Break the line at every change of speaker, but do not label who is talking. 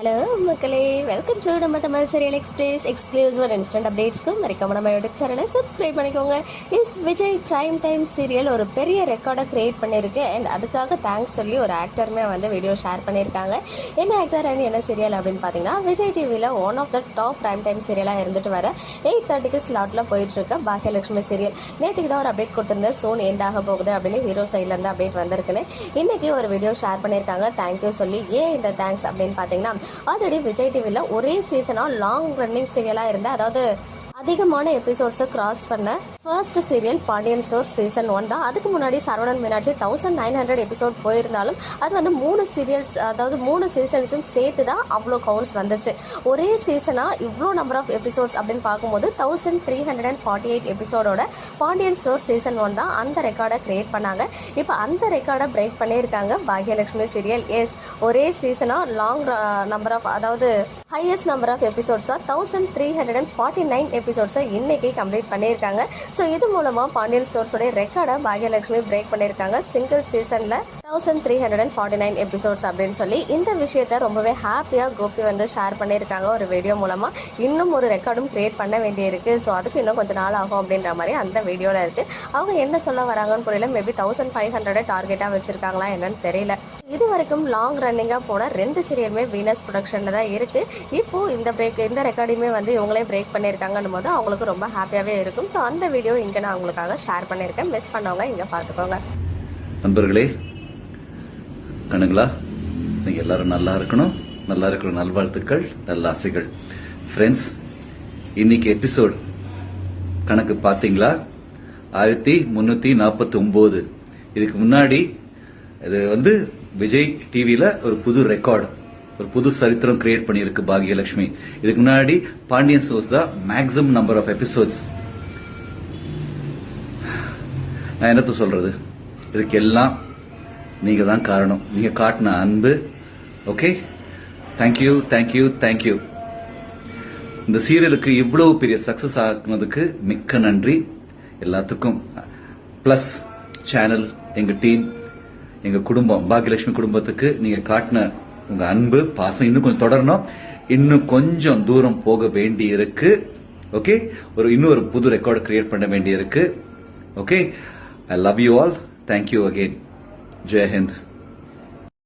Hello மக்களே. Welcome to நம்ம Tamil serial express exclusive and instant அப்டேட்ஸ்க்கு மறக்காம நம்ம யூடியூப் சேனலை சப்ஸ்கிரைப் பண்ணிக்கோங்க. Is Vijay prime time serial ஒரு பெரிய ரெக்கார்டை கிரியேட் பண்ணியிருக்கு அண்ட் அதுக்காக தேங்க்ஸ் சொல்லி ஒரு ஆக்டருமே வந்து வீடியோ ஷேர் பண்ணியிருக்காங்க என்ன ஆக்டர் அண்ட் என்ன சீரியல் அப்படின்னு பார்த்தீங்கன்னா விஜய் டிவியில் one of the top prime time சீரியலாக இருந்துட்டு வர எயிட் தேர்ட்டிக்கு ஸ்லாட்டில் போயிட்டுருக்க பாக்கியலட்சுமி சீரியல் நேற்றுக்கு தான் ஒரு அப்டேட் கொடுத்துருந்தேன். சோன் எண்ட் ஆக போகுது அப்படின்னு ஹீரோ சைட்லேருந்து அப்டேட் வந்திருக்குன்னு. இன்றைக்கி ஒரு வீடியோ ஷேர் பண்ணியிருக்காங்க தேங்க்யூ சொல்லி ஏன் இந்த தேங்க்ஸ் அப்படின்னு பார்த்தீங்கன்னா ஆல்ரெடி விஜய் டிவியில் ஒரே சீசனாக லாங் ரன்னிங் சீரியலாக இருந்த. அதாவது அதிகமான எபிசோட்ஸை கிராஸ் பண்ண first serial Pandian store season one தான். அதுக்கு முன்னாடி Saravanan Meenakshi thousand nine hundred episode போயிருந்தாலும் அது வந்து மூணு சீரியல்ஸ் அதாவது மூணு சீசன்ஸும் சேர்த்து தான் அவ்வளோ கவுண்ட்ஸ் வந்துச்சு. ஒரே சீசனாக இவ்வளோ நம்பர் ஆஃப் எபிசோட்ஸ் அப்படின்னு பார்க்கும்போது thousand three hundred and forty eight எபிசோடோட பாண்டியன் ஸ்டோர் சீசன் ஒன் தான் அந்த ரெக்கார்டை கிரியேட் பண்ணாங்க. இப்போ அந்த ரெக்கார்டை பிரேக் பண்ணியிருக்காங்க பாக்யலட்சுமி சீரியல் எஸ் ஒரே சீசனாக லாங் நம்பர் ஆஃப் அதாவது highest number of எபிசோட்ஸாக thousand three hundred and forty nine எபிசோட்ஸை இன்னைக்கு கம்ப்ளீட் பண்ணியிருக்காங்க. ஸோ இது மூலமாக பாண்டியன் ஸ்டோர்ஸோடைய ரெக்கார்டை பாகியலட்சுமி பிரேக் பண்ணியிருக்காங்க. சிங்கிள் சீசனில் thousand three hundred and forty nine episodes அப்படின்னு சொல்லி இந்த விஷயத்த ரொம்பவே ஹாப்பியாக கோபி வந்து ஷேர் பண்ணியிருக்காங்க ஒரு வீடியோ மூலமாக இன்னும் ஒரு ரெக்கார்டும் கிரியேட் பண்ண வேண்டியிருக்கு. ஸோ அதுக்கு இன்னும் கொஞ்சம் நாள் ஆகும் அப்படின்ற மாதிரி அந்த வீடியோவில் இருக்குது அவங்க என்ன சொல்ல வராங்கன்னு புரியல. மேபி தௌசண்ட் ஃபைவ் ஹண்ட்ரட் டார்கெட்டாக வச்சுருக்காங்களா என்னன்னு தெரியல. இது வரைக்கும் லாங் ரன்னிங்காக போன ரெண்டு சீரியலுமே வீனஸ் ப்ரொடக்ஷனில் தான் இருக்குது இப்போ இந்த பிரேக் இந்த ரெக்கார்டையுமே வந்து இவங்களே பிரேக் பண்ணியிருக்காங்கன்னும் போது அவங்களுக்கு ரொம்ப ஹாப்பியாகவே இருக்கும். ஸோ அந்த வீடியோ இங்கே நான் உங்களுக்காக ஷேர் பண்ணியிருக்கேன். மிஸ் பண்ணவங்க இங்கே பார்த்துக்கோங்க.
நண்பர்களே கணுங்களா நீங்கள் எல்லாரும் நல்லா இருக்கணும். நல்லா இருக்கணும் நல்வாழ்த்துக்கள் நல்ல ஆசைகள் ஃப்ரெண்ட்ஸ் இன்னைக்கு எபிசோட் கணக்கு பார்த்தீங்களா? ஆயிரத்தி முந்நூற்றி நாற்பத்தி ஒம்பது இதுக்கு முன்னாடி இது வந்து விஜய் டிவியில் ஒரு புது ரெக்கார்டு ஒரு புது சரித்திரம் கிரியேட் பண்ணியிருக்கு பாகியலட்சுமி. இதுக்கு முன்னாடி பாண்டியன் ஷோஸ் தான் மேக்ஸிமம் நம்பர் ஆஃப் எபிசோட்ஸ் நான் என்னத்த சொல்றது? இதுக்கெல்லாம் நீங்கள் தான் காரணம். நீங்கள் காட்டின அன்பு ஓகே தேங்க்யூ தேங்க்யூ தேங்க்யூ இந்த சீரியலுக்கு இவ்வளவு பெரிய சக்சஸ் ஆக்குனதுக்கு மிக்க நன்றி. எல்லாத்துக்கும். பிளஸ் சேனல் எங்க டீம் எங்க குடும்பம் பாக்யலட்சுமி குடும்பத்துக்கு நீங்க காட்டின உங்க அன்பு பாசம் இன்னும் கொஞ்சம் தொடரணும். இன்னும் கொஞ்சம் தூரம் போக வேண்டி இருக்கு ஓகே ஒரு இன்னும் ஒரு புது ரெக்கார்டு கிரியேட் பண்ண வேண்டி இருக்கு okay I love you all thank you again Jai Hind.